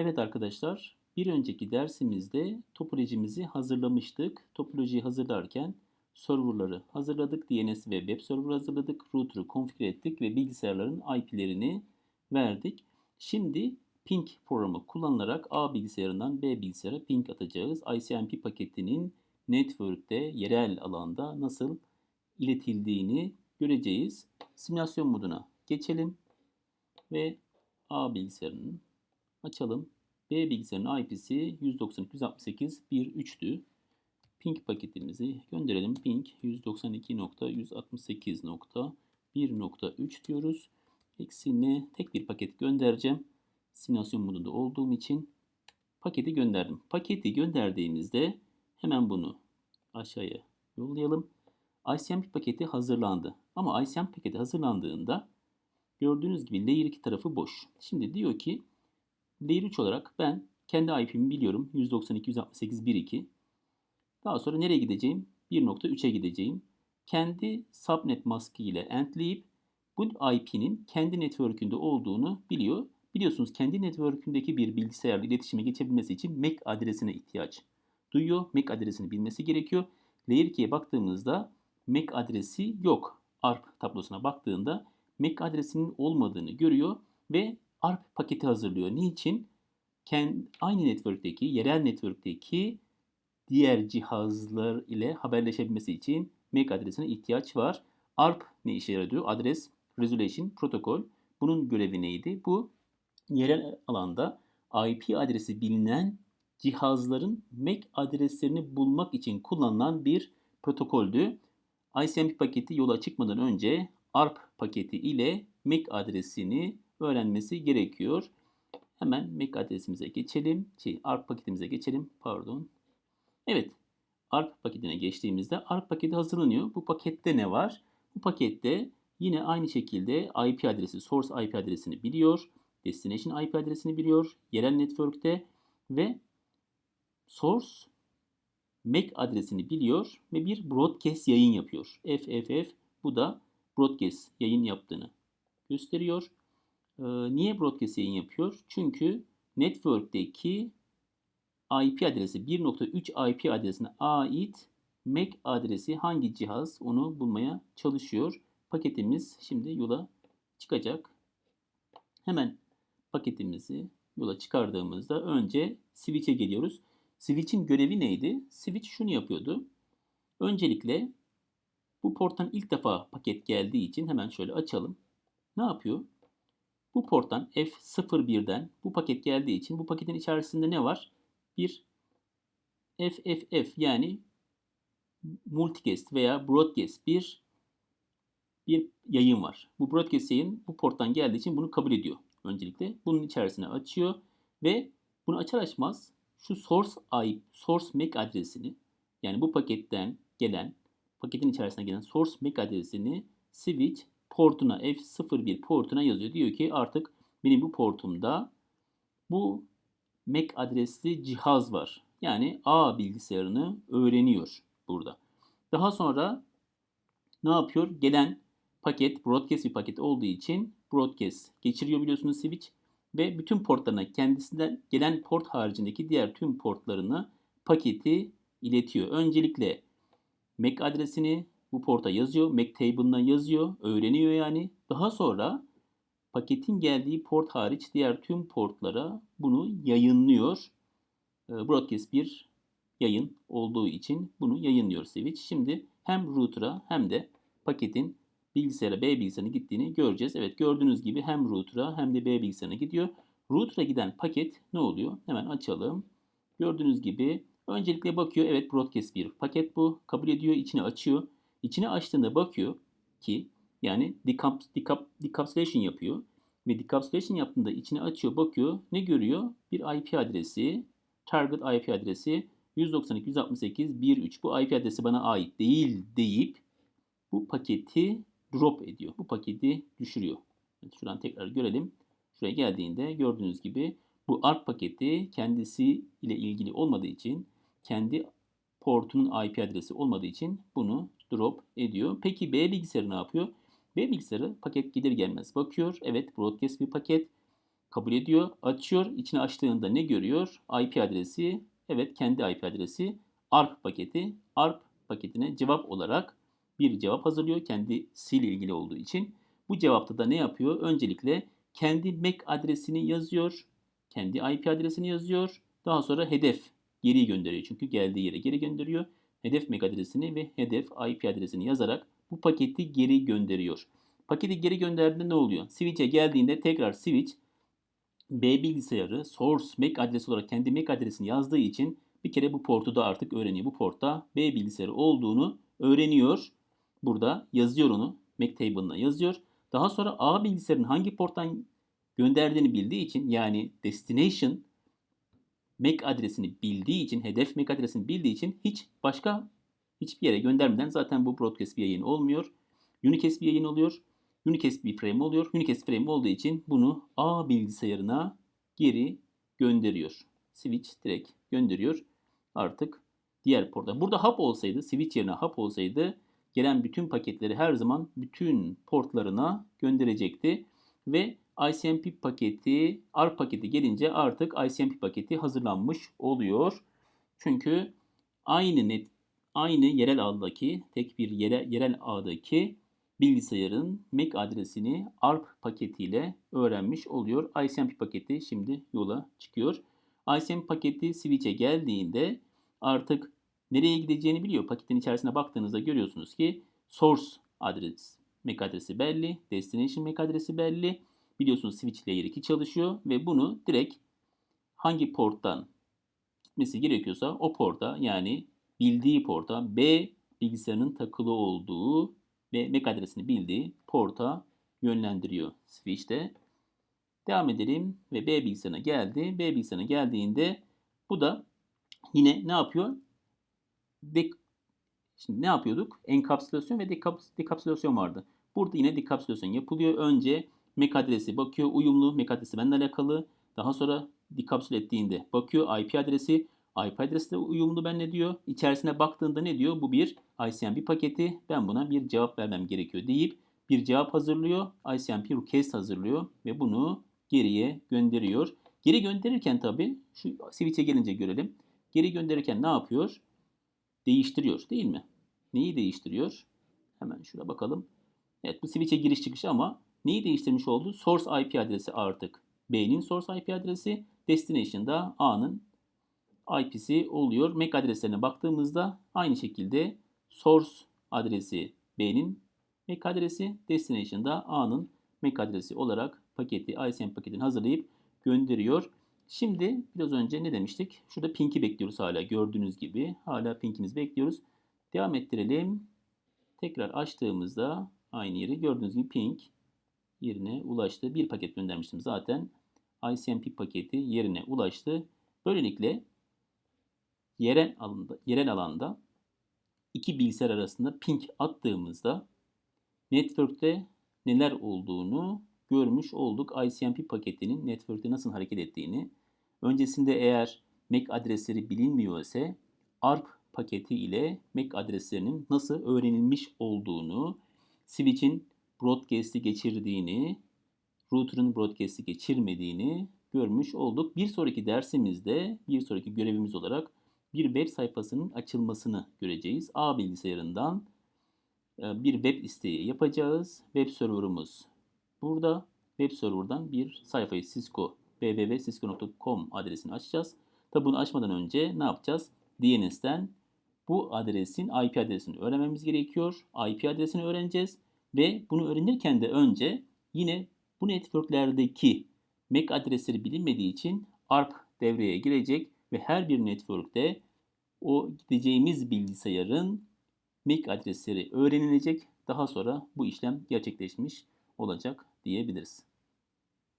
Evet arkadaşlar, bir önceki dersimizde topolojimizi hazırlamıştık. Topolojiyi hazırlarken serverları hazırladık, DNS ve web server hazırladık, router'ı konfigür ettik ve bilgisayarların IP'lerini verdik. Şimdi ping programı kullanılarak A bilgisayarından B bilgisayara ping atacağız. ICMP paketinin network'te, yerel alanda nasıl iletildiğini göreceğiz. Simülasyon moduna geçelim ve A bilgisayarının açalım. B bilgisayarının IP'si 192.168.1.3'tü. Ping paketimizi gönderelim. Ping 192.168.1.3 diyoruz. Eksiğine tek bir paket göndereceğim. Simülasyon modunda olduğum için paketi gönderdim. Paketi gönderdiğimizde hemen bunu aşağıya yollayalım. ICMP paketi hazırlandı. Ama ICMP paketi hazırlandığında gördüğünüz gibi layer 2 tarafı boş. Şimdi diyor ki Layer 3 olarak ben kendi IP'mi biliyorum. 192.168.1.2. Daha sonra nereye gideceğim? 1.3'e gideceğim. Kendi subnet maskı ile endleyip bu IP'nin kendi network'ünde olduğunu biliyor. Biliyorsunuz kendi network'ündeki bir bilgisayarla iletişime geçebilmesi için MAC adresine ihtiyaç duyuyor. MAC adresini bilmesi gerekiyor. Layer 2'ye baktığımızda MAC adresi yok. ARP tablosuna baktığında MAC adresinin olmadığını görüyor ve ARP paketi hazırlıyor. Niçin? Aynı network'teki, yerel network'teki diğer cihazlar ile haberleşebilmesi için MAC adresine ihtiyaç var. ARP ne işe yarıyor? Adres Resolution Protokol. Bunun görevi neydi? Bu yerel alanda IP adresi bilinen cihazların MAC adreslerini bulmak için kullanılan bir protokoldü. ICMP paketi yola çıkmadan önce ARP paketi ile MAC adresini öğrenmesi gerekiyor. Hemen MAC adresimize geçelim. Şey, ARP paketimize geçelim. Pardon. Evet. ARP paketine geçtiğimizde ARP paketi hazırlanıyor. Bu pakette ne var? Bu pakette yine aynı şekilde IP adresi, source IP adresini biliyor. Destination IP adresini biliyor. Yerel network'te ve source MAC adresini biliyor ve bir broadcast yayın yapıyor. FFF bu da broadcast yayın yaptığını gösteriyor. Ee, niye broadcast yayın yapıyor? Çünkü network'teki IP adresi 1.3 IP adresine ait MAC adresi hangi cihaz onu bulmaya çalışıyor. Paketimiz şimdi yola çıkacak. Hemen paketimizi yola çıkardığımızda önce switch'e geliyoruz. Switch'in görevi neydi? Switch şunu yapıyordu. Öncelikle bu porttan ilk defa paket geldiği için hemen şöyle açalım. Ne yapıyor? Bu porttan F01'den bu paket geldiği için bu paketin içerisinde ne var? Bir FFF yani multicast veya broadcast bir bir yayın var. Bu broadcast yayın bu porttan geldiği için bunu kabul ediyor öncelikle. Bunun içerisine açıyor ve bunu açar açmaz şu source IP, source MAC adresini yani bu paketten gelen paketin içerisine gelen source MAC adresini switch portuna F01 portuna yazıyor. Diyor ki artık benim bu portumda bu MAC adresli cihaz var. Yani A bilgisayarını öğreniyor burada. Daha sonra ne yapıyor? Gelen paket broadcast bir paket olduğu için broadcast geçiriyor biliyorsunuz switch ve bütün portlarına kendisinden gelen port haricindeki diğer tüm portlarını paketi iletiyor. Öncelikle MAC adresini bu porta yazıyor. MAC table'ına yazıyor. Öğreniyor yani. Daha sonra paketin geldiği port hariç diğer tüm portlara bunu yayınlıyor. Ee, broadcast bir yayın olduğu için bunu yayınlıyor switch. Şimdi hem router'a hem de paketin bilgisayara B bilgisayarına gittiğini göreceğiz. Evet gördüğünüz gibi hem router'a hem de B bilgisayarına gidiyor. Router'a giden paket ne oluyor? Hemen açalım. Gördüğünüz gibi öncelikle bakıyor. Evet broadcast bir paket bu. Kabul ediyor. içini açıyor. İçini açtığında bakıyor ki yani decaps, decaps, decapsulation yapıyor. Ve decapsulation yaptığında içini açıyor, bakıyor. Ne görüyor? Bir IP adresi, target IP adresi 192.168.1.3. Bu IP adresi bana ait değil deyip bu paketi drop ediyor. Bu paketi düşürüyor. Evet, şuradan tekrar görelim. Şuraya geldiğinde gördüğünüz gibi bu ARP paketi kendisi ile ilgili olmadığı için kendi portunun IP adresi olmadığı için bunu drop ediyor. Peki B bilgisayarı ne yapıyor? B bilgisayarı paket gelir gelmez bakıyor. Evet broadcast bir paket. kabul ediyor. Açıyor. İçine açtığında ne görüyor? IP adresi. Evet kendi IP adresi. ARP paketi. ARP paketine cevap olarak bir cevap hazırlıyor. Kendisiyle ilgili olduğu için. Bu cevapta da ne yapıyor? Öncelikle kendi MAC adresini yazıyor. Kendi IP adresini yazıyor. Daha sonra hedef geri gönderiyor. Çünkü geldiği yere geri gönderiyor. Hedef MAC adresini ve hedef IP adresini yazarak bu paketi geri gönderiyor. Paketi geri gönderdiğinde ne oluyor? Switch'e geldiğinde tekrar switch B bilgisayarı source MAC adresi olarak kendi MAC adresini yazdığı için bir kere bu portu da artık öğreniyor. Bu portta B bilgisayarı olduğunu öğreniyor. Burada yazıyor onu. MAC table'ına yazıyor. Daha sonra A bilgisayarın hangi porttan gönderdiğini bildiği için yani destination MAC adresini bildiği için, hedef MAC adresini bildiği için hiç başka hiçbir yere göndermeden zaten bu broadcast bir yayın olmuyor. Unicast bir yayın oluyor. Unicast bir frame oluyor. Unicast frame olduğu için bunu A bilgisayarına geri gönderiyor. Switch direkt gönderiyor. Artık diğer porta. Burada hub olsaydı, switch yerine hub olsaydı gelen bütün paketleri her zaman bütün portlarına gönderecekti. Ve ICMP paketi, ARP paketi gelince artık ICMP paketi hazırlanmış oluyor. Çünkü aynı net aynı yerel ağdaki tek bir yere, yerel ağdaki bilgisayarın MAC adresini ARP paketiyle öğrenmiş oluyor. ICMP paketi şimdi yola çıkıyor. ICMP paketi switch'e geldiğinde artık nereye gideceğini biliyor. Paketin içerisine baktığınızda görüyorsunuz ki source adres MAC adresi belli, destination MAC adresi belli. Biliyorsunuz switch layer 2 çalışıyor ve bunu direkt hangi porttan gitmesi gerekiyorsa o porta yani bildiği porta B bilgisayarının takılı olduğu ve MAC adresini bildiği porta yönlendiriyor switch'te. Devam edelim ve B bilgisayarına geldi. B bilgisayarına geldiğinde bu da yine ne yapıyor? De Şimdi ne yapıyorduk? Enkapsülasyon ve dekapsülasyon vardı. Burada yine dekapsülasyon yapılıyor. Önce MAC adresi bakıyor uyumlu. MAC adresi benimle alakalı. Daha sonra dekapsül ettiğinde bakıyor IP adresi. IP adresi de uyumlu benimle diyor. İçerisine baktığında ne diyor? Bu bir ICMP paketi. Ben buna bir cevap vermem gerekiyor deyip bir cevap hazırlıyor. ICMP request hazırlıyor ve bunu geriye gönderiyor. Geri gönderirken tabii şu switch'e gelince görelim. Geri gönderirken ne yapıyor? Değiştiriyor değil mi? Neyi değiştiriyor? Hemen şuraya bakalım. Evet bu switch'e giriş çıkış ama neyi değiştirmiş oldu? Source IP adresi artık B'nin source IP adresi, destination'da A'nın IP'si oluyor. MAC adreslerine baktığımızda aynı şekilde source adresi B'nin MAC adresi, destination'da A'nın MAC adresi olarak paketi, ISM paketini hazırlayıp gönderiyor. Şimdi biraz önce ne demiştik? Şurada pink'i bekliyoruz hala gördüğünüz gibi. Hala pink'imizi bekliyoruz. Devam ettirelim. Tekrar açtığımızda aynı yeri gördüğünüz gibi pink yerine ulaştı. Bir paket göndermiştim zaten. ICMP paketi yerine ulaştı. Böylelikle yerel alanda, yerel alanda iki bilgisayar arasında ping attığımızda network'te neler olduğunu görmüş olduk. ICMP paketinin network'te nasıl hareket ettiğini. Öncesinde eğer MAC adresleri bilinmiyor ise ARP paketi ile MAC adreslerinin nasıl öğrenilmiş olduğunu, switch'in broadcast'i geçirdiğini, router'ın broadcast'i geçirmediğini görmüş olduk. Bir sonraki dersimizde, bir sonraki görevimiz olarak bir web sayfasının açılmasını göreceğiz. A bilgisayarından e, bir web isteği yapacağız. Web server'ımız burada. Web server'dan bir sayfayı Cisco www.cisco.com adresini açacağız. Tabi bunu açmadan önce ne yapacağız? DNS'ten bu adresin IP adresini öğrenmemiz gerekiyor. IP adresini öğreneceğiz ve bunu öğrenirken de önce yine bu networklerdeki MAC adresleri bilinmediği için ARP devreye girecek ve her bir network'te o gideceğimiz bilgisayarın MAC adresleri öğrenilecek. Daha sonra bu işlem gerçekleşmiş olacak diyebiliriz.